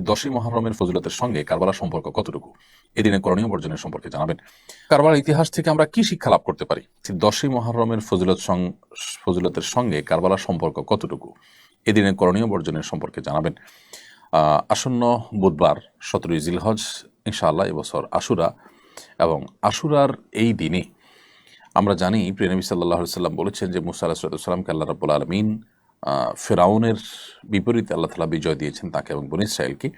দশই মহরমের ফজিলতের সঙ্গে কারবালার সম্পর্ক কতটুকু? এদিনে করণীয় বর্জনের সম্পর্কে জানাবেন। কারবালার ইতিহাস থেকে আমরা কি শিক্ষা লাভ করতে পারি? দশই মহরমের ফজিলত ফজিলতের সঙ্গে কারবালার সম্পর্ক কতটুকু? এদিনে করণীয় বর্জনের সম্পর্কে জানাবেন। আসন্ন বুধবার, সতেরোই জিলহজ, ইনশাআল্লাহ এবছর আশুরা এবং আশুরার এই দিনে আমরা জানি প্রিয়নবী সাল্লাহ সাল্লাম বলেছেন যে, মুসা আলাহিসাল্লামকে আল্লাহ রাবুল আলমিন ফেরাউনের বিপরীতে আল্লাহ তালা বিজয় দিয়েছেন তাকে এবং বনি ইসরায়েলকে।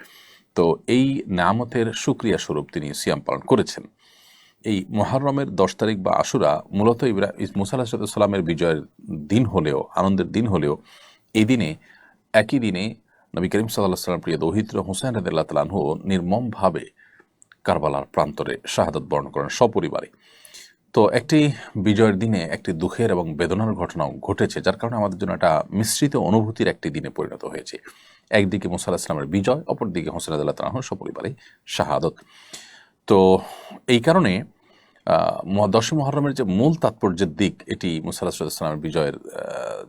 তো এই নামতের সুক্রিয়া স্বরূপ তিনি সিয়াম পালন করেছেন। এই মহরমের দশ তারিখ বা আশুরা মূলত ইব্রা, মুসা আলাহিসাল্লামের বিজয়ের দিন হলেও, আনন্দের দিন হলেও, এই দিনে, একই দিনে নবী করিম সাল্লাহ সাল্লাম প্রিয় দৌহিত্র হুসাইন রদুল্লাহ তালাহু নির্মমভাবে কারবালার প্রান্তরে শাহাদত বরণ করেন সপরিবারে। তো একটি বিজয়ের দিনে একটি দুঃখের এবং বেদনার ঘটনাও ঘটেছে যার কারণে আমাদের জন্য একটা মিশ্রিত অনুভূতির একটি দিনে পরিণত হয়েছে। একদিকে মুসা ইসলামের বিজয় অপরদিকে হোসেন আদাল্লাহ তালাহ সপরিবারে শাহাদত। তো এই কারণে আহ, ম- মহরমের যে মূল তাৎপর্যের দিক এটি মুসা ইসলামের বিজয়ের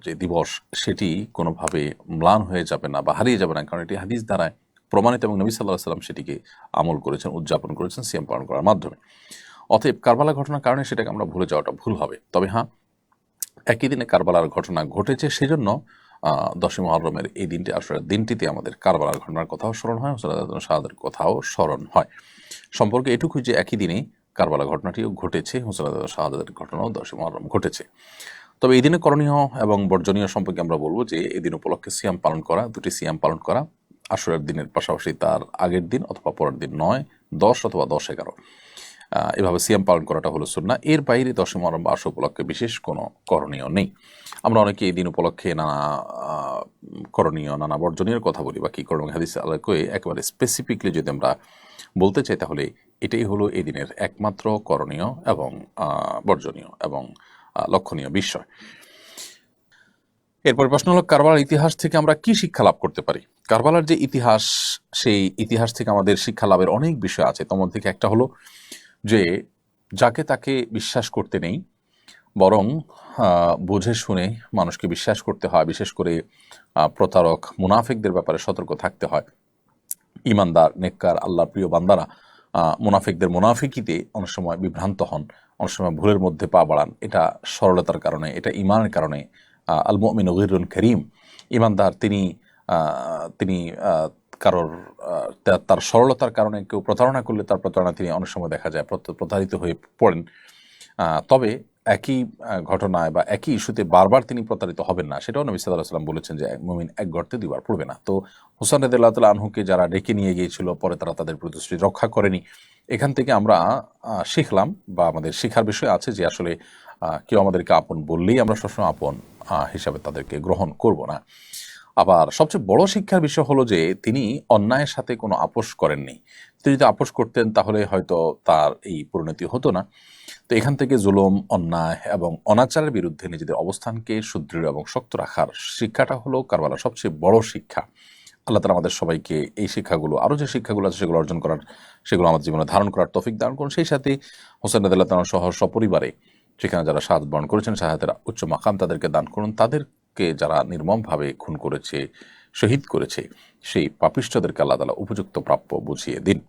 যে দিবস সেটি কোনোভাবে ম্লান হয়ে যাবে না বা হারিয়ে যাবে না কারণ এটি হাদিস দ্বারায় প্রমাণিত এবং নবী সাল্লাহ সাল্লাম সেটিকে আমল করেছেন উদযাপন করেছেন সিএম পালন করার মাধ্যমে। অতএব কারবালা ঘটনার কারণে সেটাকে আমরা ভুলে যাওয়াটা ভুল হবে। তবে হ্যাঁ একই দিনে কারবালার ঘটনা ঘটেছে সেজন্য দশই মহরমের এই দিনটি আসলে দিনটিতে আমাদের কারবালার ঘটনার কথাও স্মরণ হয় হোসেন শাহাদের কথাও স্মরণ হয়। সম্পর্কে এটুকুই যে একই দিনে কারবালা ঘটনাটিও ঘটেছে হোসেন শাহাদের ঘটনাও দশই মহরম ঘটেছে। তবে এই দিনে করণীয় এবং বর্জনীয় সম্পর্কে আমরা বলব যে, এই দিন উপলক্ষে সিয়াম পালন করা, দুটি সিয়াম পালন করা, আসরের দিনের পাশাপাশি তার আগের দিন অথবা পরের দিন নয়, দশ অথবা দশ এগারো। এভাবে সিয়াম পালন করাটা হলো সুন্না। এর বাইরে দশম মহরম বা উপলক্ষে বিশেষ কোনো করণীয় নেই। আমরা অনেকে এই দিন উপলক্ষে নানা করণীয়, নানা বর্জনীয় কথা বলি বা কী করণীয় হাদিস আলাকে একেবারে স্পেসিফিকলি যদি আমরা বলতে চাই তাহলে এটাই হলো এই দিনের একমাত্র করণীয় এবং বর্জনীয় এবং লক্ষণীয় বিষয়। এরপর প্রশ্ন হলো, কারবালার ইতিহাস থেকে আমরা কি শিক্ষা লাভ করতে পারি? কারবালার যে ইতিহাস, সেই ইতিহাস থেকে আমাদের শিক্ষা লাভের অনেক বিষয় আছে। তোমার থেকে একটা হলো যে যাকে তাকে বিশ্বাস করতে নেই বরং বুঝে শুনে মানুষকে বিশ্বাস করতে হয় বিশেষ করে প্রতারক মুনাফিকদের ব্যাপারে সতর্ক থাকতে হয়। ইমানদার নেককার আল্লাহ প্রিয় বান্দারা মুনাফিকদের মুনাফিকিতে অনেক সময় বিভ্রান্ত হন অনেক সময় ভুলের মধ্যে পা বাড়ান। এটা সরলতার কারণে এটা ইমানের কারণে আহ, আল মুমিন করিম ইমানদার তিনি তিনি কারোর তার সরলতার কারণে কেউ প্রতারণা করলে তার প্রতারণা তিনি অনেক সময় দেখা যায় প্রতারিত হয়ে পড়েন। তবে একই ঘটনায় বা একই ইস্যুতে বারবার তিনি প্রতারিত হবেন না, সেটাও নবী সাল্লাহ সাল্লাম বলেছেন যে মুমিন এক গর্তে দুবার পড়বে না। তো হোসান রদুল্লাহ তাল আনহুকে যারা ডেকে নিয়ে গিয়েছিল, পরে তারা তাদের প্রতিশ্রুতি রক্ষা করেনি। এখান থেকে আমরা শিখলাম বা আমাদের শেখার বিষয় আছে যে আসলে কেউ আমাদেরকে আপন বললেই আমরা সবসময় আপন হিসাবে তাদেরকে গ্রহণ করব না। আবার সবচেয়ে বড় শিক্ষার বিষয় হলো যে তিনি অন্যায়ের সাথে কোনো আপোষ করেননি। তিনি যদি আপোষ করতেন তাহলে হয়তো তার এই পরিণতি হতো না। তো এখান থেকে জুলুম, অন্যায় এবং অনাচারের বিরুদ্ধে নিজেদের অবস্থানকে সুদৃঢ় এবং শক্ত রাখার শিক্ষাটা হলো কারবালার সবচেয়ে বড় শিক্ষা। আল্লাহ তালা আমাদের সবাইকে এই শিক্ষাগুলো, আরও যে শিক্ষাগুলো আছে সেগুলো অর্জন করার, সেগুলো আমাদের জীবনে ধারণ করার তফিক দান করুন। সেই সাথে হোসেন আদাল্লাহ তালা সহ সপরিবারে সেখানে যারা সাহায্য বরণ করেছেন, সাহায্যের উচ্চ মাকাম তাদেরকে দান করুন। তাদেরকে যারা নির্মমভাবে খুন করেছে, শহীদ করেছে, সেই পাপিষ্ঠদেরকে আল্লাহ তালা উপযুক্ত প্রাপ্য বুঝিয়ে দিন।